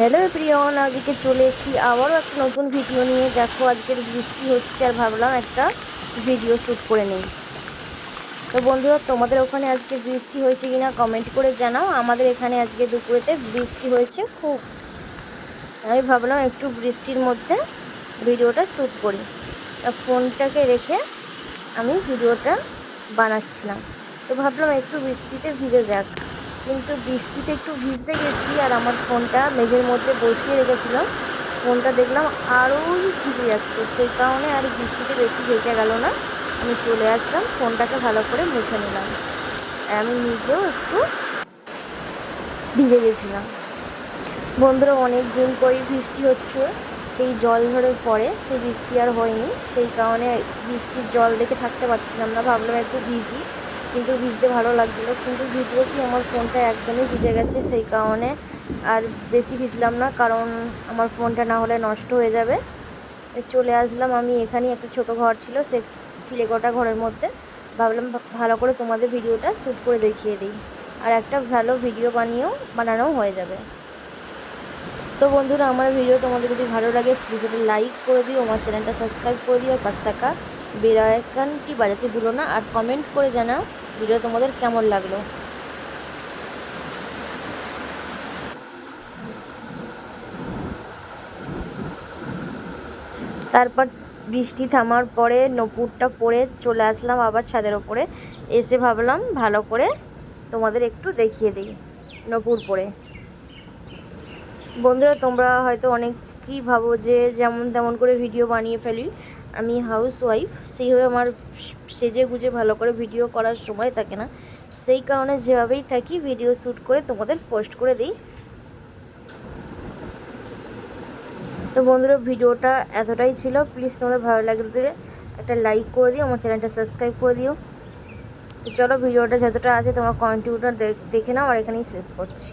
Hello প্রিয়ন আজকে চলে এসেছি আবারও একটা নতুন ভিডিও নিয়ে। দেখো, আজকের বৃষ্টি হচ্ছে আর ভাবলাম একটা ভিডিও শ্যুট করে নেই। তো বন্ধুরা, তোমাদের ওখানে আজকে বৃষ্টি হয়েছে কিনা কমেন্ট করে জানাও। আমাদের এখানে আজকে দুপুরেতে বৃষ্টি হয়েছে খুব। আমি ভাবলাম একটু বৃষ্টির মধ্যে ভিডিওটা শ্যুট করি। তা ফোনটাকে রেখে আমি ভিডিওটা বানাচ্ছিলাম। তো ভাবলাম একটু বৃষ্টিতে ভিজে যাক। কিন্তু বৃষ্টিতে একটু ভিজতে গেছি আর আমার ফোনটা মেঝের মধ্যে বসিয়ে রেখেছিলাম। ফোনটা দেখলাম আরোই ভিজে যাচ্ছে, সেই কারণে আর বৃষ্টিতে বেশি ভেজে গেল না। আমি চলে আসলাম, ফোনটাকে ভালো করে মুছে নিলাম। আমি নিজেও একটু ভিজে গেছিলাম। বন্ধুরা অনেক দিন পরেই বৃষ্টি হচ্ছে, সেই জল ধরে পরে সেই বৃষ্টি আর হয়নি, সেই কারণে বৃষ্টির জল দেখে থাকতে পারছিলাম না, ভাবলাম একটু ভিজি। কিন্তু ভিজতে ভালো লাগছিল। কিন্তু ভিজবো কি আমার ফোনটা একদমই ভিজে গেছে সেই কারণে আর বেশি ভিজলাম না, কারণ আমার ফোনটা না হলে নষ্ট হয়ে যাবে। চলে আসলাম আমি, এখানেই একটা ছোট ঘর ছিল, সে চিলেকোটা ঘরের মধ্যে। ভাবলাম ভালো করে তোমাদের ভিডিওটা শ্যুট করে দেখিয়ে দিই। আর একটা ভালো ভিডিও বানিয়েও, বানানোও হয়ে যাবে। তো বন্ধুরা, আমার ভিডিও তোমাদের যদি ভালো লাগে প্লিজ একটা লাইক করে দিও, আমার চ্যানেলটা সাবস্ক্রাইব করে দিও পাঁচ টাকা বেল আইকনটি বাজাতে ভুলো না আর কমেন্ট করে জানাও ভিডিও তোমাদের কেমন লাগল। তারপর বৃষ্টি থামার পরে নপুরটা পরে চলে আসলাম আবার ছাদের ওপরে। এসে ভাবলাম ভালো করে তোমাদের একটু দেখিয়ে দিই নপুর পরে। বন্ধুরা, তোমরা হয়তো অনেকই ভাবো যে যেমন তেমন করে ভিডিও বানিয়ে ফেলি। আমি হাউস ওয়াইফ সেইভাবে আমার সেজে গুজে ভালো করে ভিডিও করার সময় থাকে না। সেই কারণে যেভাবেই থাকি ভিডিও শ্যুট করে তোমাদের পোস্ট করে দিই। তো বন্ধুরা, ভিডিওটা এতটাই ছিল। প্লিজ তোমাদের ভালো লাগলে একটা লাইক করে দিও, আমার চ্যানেলটা সাবস্ক্রাইব করে দিও। তো চলো, ভিডিওটা যতটা আছে তোমার কন্টিনিউটা দেখে নাও, আর এখানেই শেষ করছি।